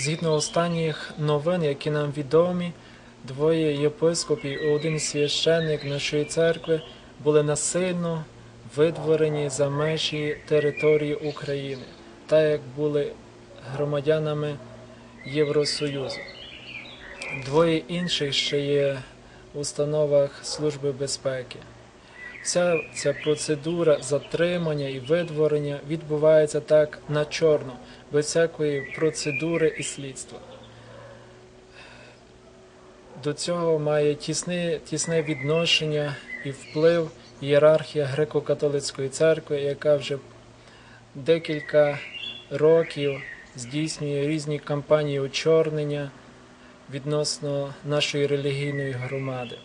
Згідно останніх новин, які нам відомі, двоє єпископів і один священник нашої церкви були насильно видворені за межі території України, так як були громадянами Євросоюзу. Двоє інших ще є в установах Служби безпеки. Вся ця процедура затримання і видворення відбувається так на чорно, без всякої процедури і слідства. До цього має тісне, тісне відношення і вплив ієрархія греко-католицької церкви, яка вже декілька років здійснює різні кампанії очорнення відносно нашої релігійної громади.